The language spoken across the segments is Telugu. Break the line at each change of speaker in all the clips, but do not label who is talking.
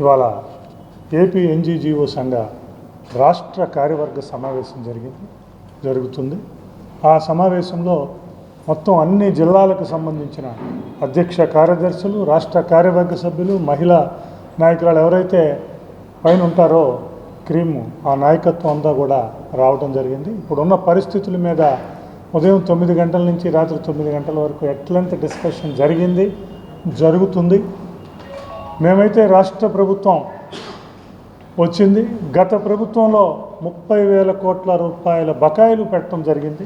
ఇవాళ ఏపీ ఎన్జీజీఓ సంఘ రాష్ట్ర కార్యవర్గ సమావేశం జరిగింది జరుగుతుంది. ఆ సమావేశంలో మొత్తం అన్ని జిల్లాలకు సంబంధించిన అధ్యక్ష కార్యదర్శులు రాష్ట్ర కార్యవర్గ సభ్యులు మహిళా నాయకురాలు ఎవరైతే పైన ఉంటారో క్రీము ఆ నాయకత్వం అంతా కూడా రావడం జరిగింది. ఇప్పుడున్న పరిస్థితుల మీద ఉదయం తొమ్మిది గంటల నుంచి రాత్రి తొమ్మిది గంటల వరకు ఎట్లాంటి డిస్కషన్ జరిగింది జరుగుతుంది. మేమైతే రాష్ట్ర ప్రభుత్వం వచ్చింది. గత ప్రభుత్వంలో ముప్పై వేల కోట్ల రూపాయల బకాయిలు పెట్టడం జరిగింది.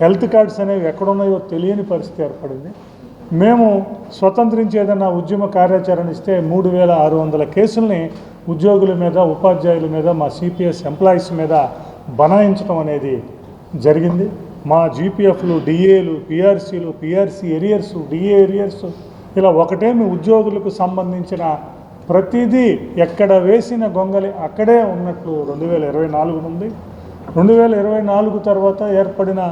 హెల్త్ కార్డ్స్ అనేవి ఎక్కడున్నాయో తెలియని పరిస్థితి ఏర్పడింది. మేము స్వతంత్రించి ఉద్యమ కార్యాచరణ ఇస్తే మూడు వేల ఆరు వందల కేసుల్ని ఉద్యోగుల మీద ఉపాధ్యాయుల మీద మా సిపిఎస్ ఎంప్లాయీస్ మీద బనాయించడం అనేది జరిగింది. మా జీపీఎఫ్లు డిఏలు పిఆర్సీలు పిఆర్సీ ఎరియర్స్ డిఏ ఎరియర్స్ ఇలా ఒకటేమి ఉద్యోగులకు సంబంధించిన ప్రతిదీ ఎక్కడ వేసిన గొంగలి అక్కడే ఉన్నట్లు రెండు వేల ఇరవై నాలుగు నుండి రెండు వేల ఇరవై నాలుగు తర్వాత ఏర్పడిన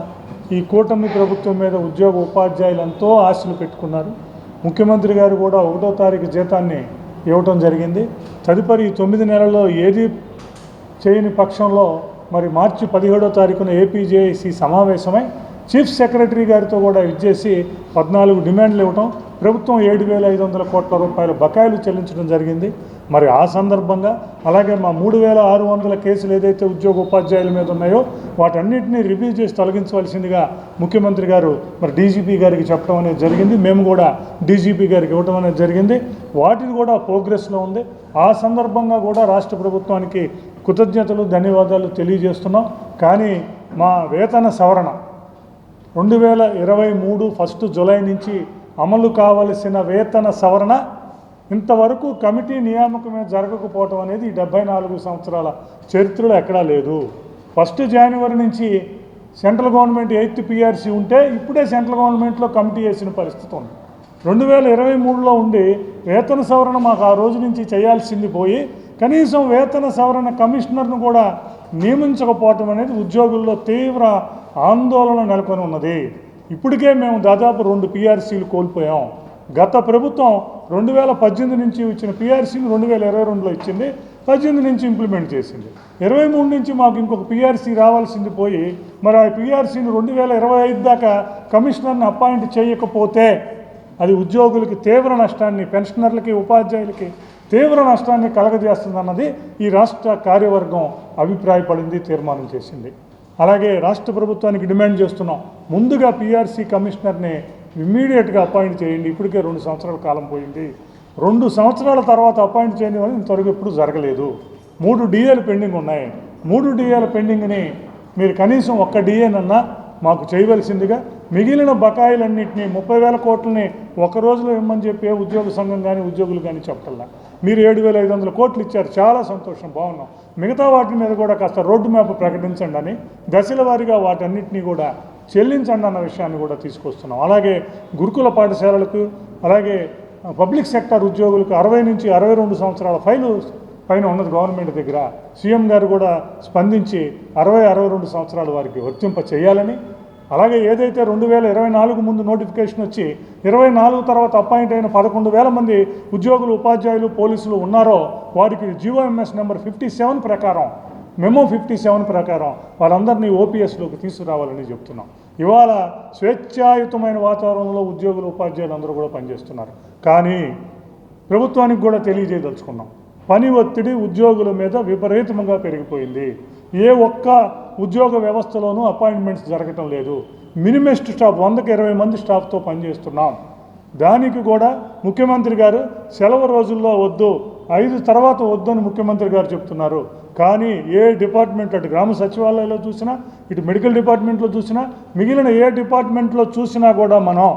ఈ కూటమి ప్రభుత్వం మీద ఉద్యోగ ఉపాధ్యాయులు ఎంతో ఆశలు పెట్టుకున్నారు. ముఖ్యమంత్రి గారు కూడా ఒకటో తారీఖు జీతాన్ని ఇవ్వటం జరిగింది. తదుపరి ఈ తొమ్మిది నెలల్లో ఏది చేయని పక్షంలో మరి మార్చి పదిహేడో తారీఖున ఏపీజేఏసీ సమావేశమై చీఫ్ సెక్రటరీ గారితో కూడా విచ్చేసి పద్నాలుగు డిమాండ్లు ఇవ్వటం ప్రభుత్వం ఏడు వేల ఐదు వందల కోట్ల రూపాయల బకాయిలు చెల్లించడం జరిగింది. మరి ఆ సందర్భంగా అలాగే మా మూడు వేల ఆరు వందల కేసులు ఏదైతే ఉద్యోగ ఉపాధ్యాయుల మీద ఉన్నాయో వాటన్నింటినీ రివ్యూ చేసి తొలగించవలసిందిగా ముఖ్యమంత్రి గారు మరి డీజీపీ గారికి చెప్పడం అనేది జరిగింది. మేము కూడా డీజీపీ గారికి ఇవ్వడం అనేది జరిగింది. వాటిని కూడా ప్రోగ్రెస్లో ఉంది. ఆ సందర్భంగా కూడా రాష్ట్ర ప్రభుత్వానికి కృతజ్ఞతలు ధన్యవాదాలు తెలియజేస్తున్నాం. కానీ మా వేతన సవరణ రెండు వేల ఇరవై మూడు ఫస్ట్ జులై నుంచి అమలు కావలసిన వేతన సవరణ ఇంతవరకు కమిటీ నియామకమే జరగకపోవటం అనేది ఈ డెబ్బై నాలుగు సంవత్సరాల చరిత్రలో ఎక్కడా లేదు. ఫస్ట్ జనవరి నుంచి సెంట్రల్ గవర్నమెంట్ ఎయిత్ పిఆర్సీ ఉంటే ఇప్పుడే సెంట్రల్ గవర్నమెంట్లో కమిటీ వేసిన పరిస్థితి ఉంది. రెండు వేల ఇరవై మూడులో ఉండి వేతన సవరణ మాకు ఆ రోజు నుంచి చేయాల్సింది పోయి కనీసం వేతన సవరణ కమిషనర్ను కూడా నియమించకపోవటం అనేది ఉద్యోగుల్లో తీవ్ర ఆందోళన నెలకొని ఉన్నది. ఇప్పటికే మేము దాదాపు రెండు పీఆర్సీలు కోల్పోయాం. గత ప్రభుత్వం రెండు వేల పద్దెనిమిది నుంచి ఇచ్చిన పీఆర్సీని రెండు వేల ఇరవై రెండులో ఇచ్చింది పద్దెనిమిది నుంచి ఇంప్లిమెంట్ చేసింది. ఇరవై మూడు నుంచి మాకు ఇంకొక పిఆర్సీ రావాల్సింది పోయి మరి ఆ పీఆర్సీని రెండు వేల ఇరవై ఐదు దాకా కమిషనర్ని అపాయింట్ చేయకపోతే అది ఉద్యోగులకి తీవ్ర నష్టాన్ని పెన్షనర్లకి ఉపాధ్యాయులకి తీవ్ర నష్టాన్ని కలగజేస్తుందన్నది ఈ రాష్ట్ర కార్యవర్గం అభిప్రాయపడింది తీర్మానం చేసింది. అలాగే రాష్ట్ర ప్రభుత్వానికి డిమాండ్ చేస్తున్నాం. ముందుగా పీఆర్సీ కమిషనర్ని ఇమ్మీడియట్గా అపాయింట్ చేయండి. ఇప్పటికే రెండు సంవత్సరాల కాలం పోయింది. రెండు సంవత్సరాల తర్వాత అపాయింట్ చేయని వల్ల ఇంతవరకు ఎప్పుడు జరగలేదు. మూడు డిఏలు పెండింగ్ ఉన్నాయి. మూడు డిఏల పెండింగ్ని మీరు కనీసం ఒక్క డిఏనన్నా మాకు చేయవలసిందిగా మిగిలిన బకాయిలన్నింటినీ ముప్పై వేల కోట్లని ఒక రోజులో ఇమ్మని చెప్పి ఉద్యోగ సంఘం కానీ ఉద్యోగులు కానీ చెప్పల్లా మీరు ఏడు వేల ఐదు వందల కోట్లు ఇచ్చారు. చాలా సంతోషం బాగున్నాం. మిగతా వాటి మీద కూడా కాస్త రోడ్డు మ్యాప్ ప్రకటించండి అని దశల వారీగా వాటన్నిటినీ కూడా చెల్లించండి అన్న విషయాన్ని కూడా తీసుకొస్తున్నాం. అలాగే గురుకుల పాఠశాలలకు అలాగే పబ్లిక్ సెక్టర్ ఉద్యోగులకు అరవై నుంచి అరవై రెండు సంవత్సరాల ఫైలు పైన ఉన్నది గవర్నమెంట్ దగ్గర. సీఎం గారు కూడా స్పందించి అరవై అరవై రెండు సంవత్సరాల వారికి వర్తింప చేయాలని అలాగే ఏదైతే రెండు వేల ఇరవై నాలుగు ముందు నోటిఫికేషన్ వచ్చి ఇరవై నాలుగు తర్వాత అపాయింట్ అయిన పదకొండు వేల మంది ఉద్యోగులు ఉపాధ్యాయులు పోలీసులు ఉన్నారో వారికి GO MS number fifty seven ప్రకారం మెమో ఫిఫ్టీ సెవెన్ ప్రకారం వాళ్ళందరినీ ఓపీఎస్లోకి తీసుకురావాలని చెప్తున్నాం. ఇవాళ స్వేచ్ఛాయుతమైన వాతావరణంలో ఉద్యోగులు ఉపాధ్యాయులు అందరూ కూడా పనిచేస్తున్నారు. కానీ ప్రభుత్వానికి కూడా తెలియజేయదలుచుకున్నాం. పని ఒత్తిడి ఉద్యోగుల మీద విపరీతంగా పెరిగిపోయింది. ఏ ఒక్క ఉద్యోగ వ్యవస్థలోనూ అపాయింట్మెంట్స్ జరగటం లేదు. మినిమెస్ట్ స్టాఫ్ వందకి ఇరవై మంది స్టాఫ్తో పనిచేస్తున్నాం. దానికి కూడా ముఖ్యమంత్రి గారు సెలవు రోజుల్లో వద్దు ఐదు తర్వాత వద్దు అని ముఖ్యమంత్రి గారు చెప్తున్నారు. కానీ ఏ డిపార్ట్మెంట్ అటు గ్రామ సచివాలయంలో చూసినా ఇటు మెడికల్ డిపార్ట్మెంట్లో చూసినా మిగిలిన ఏ డిపార్ట్మెంట్లో చూసినా కూడా మనం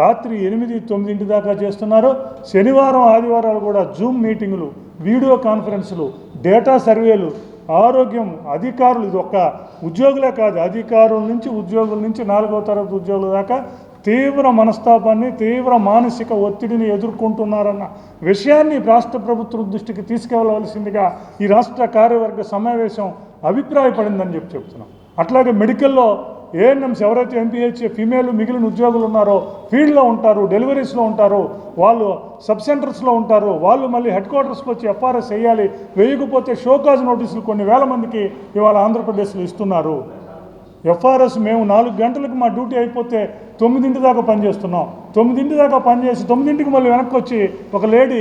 రాత్రి ఎనిమిది తొమ్మిదింటి దాకా చేస్తున్నారు. శనివారం ఆదివారాలు కూడా జూమ్ మీటింగులు వీడియో కాన్ఫరెన్సులు డేటా సర్వేలు ఆరోగ్యం అధికారులు ఇది ఒక్క ఉద్యోగులే కాదు అధికారుల నుంచి ఉద్యోగుల నుంచి నాలుగో తరగతి ఉద్యోగుల దాకా తీవ్ర మనస్తాపాన్ని తీవ్ర మానసిక ఒత్తిడిని ఎదుర్కొంటున్నారన్న విషయాన్ని రాష్ట్ర ప్రభుత్వం దృష్టికి తీసుకెళ్ళవలసిందిగా ఈ రాష్ట్ర కార్యవర్గ సమావేశం అభిప్రాయపడిందని చెప్పి చెప్తున్నాం. అట్లాగే మెడికల్లో ఏఎన్ఎంస్ ఎవరైతే ఎంపీహెచ్ ఫిమేల్ మిగిలిన ఉద్యోగులు ఉన్నారో ఫీల్డ్లో ఉంటారు డెలివరీస్లో ఉంటారు వాళ్ళు సబ్ సెంటర్స్లో ఉంటారు వాళ్ళు మళ్ళీ హెడ్ క్వార్టర్స్కి వచ్చి ఎఫ్ఆర్ఎస్ వేయాలి వేయకపోతే షోకాజ్ నోటీసులు కొన్ని వేల మందికి ఇవాళ ఆంధ్రప్రదేశ్లో ఇస్తున్నారు. ఎఫ్ఆర్ఎస్ మేము నాలుగు గంటలకు మా డ్యూటీ అయిపోతే తొమ్మిదింటి దాకా పనిచేస్తున్నాం. తొమ్మిదింటి దాకా పనిచేసి తొమ్మిదింటికి మళ్ళీ వెనక్కి వచ్చి ఒక లేడీ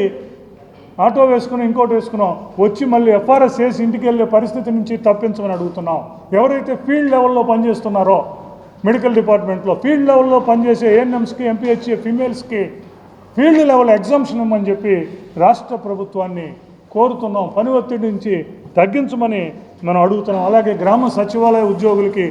ఆటో వేసుకుని ఇంకోటి వేసుకున్నాం. వచ్చి మళ్ళీ ఎఫ్ఆర్ఎస్ వేసి ఇంటికి వెళ్ళే పరిస్థితి నుంచి తప్పించమని అడుగుతున్నాం. ఎవరైతే ఫీల్డ్ లెవెల్లో పనిచేస్తున్నారో మెడికల్ డిపార్ట్మెంట్లో ఫీల్డ్ లెవెల్లో పనిచేసే ఏఎన్ఎంస్కి ఎంపీహెచ్ఏ ఫీమేల్స్కి ఫీల్డ్ లెవెల్ ఎగ్జామ్షన్ ఇవ్వమని చెప్పి రాష్ట్ర ప్రభుత్వాన్ని కోరుతున్నాం. పని ఒత్తిడి నుంచి తగ్గించమని మనం అడుగుతున్నాం. అలాగే గ్రామ సచివాలయ ఉద్యోగులకి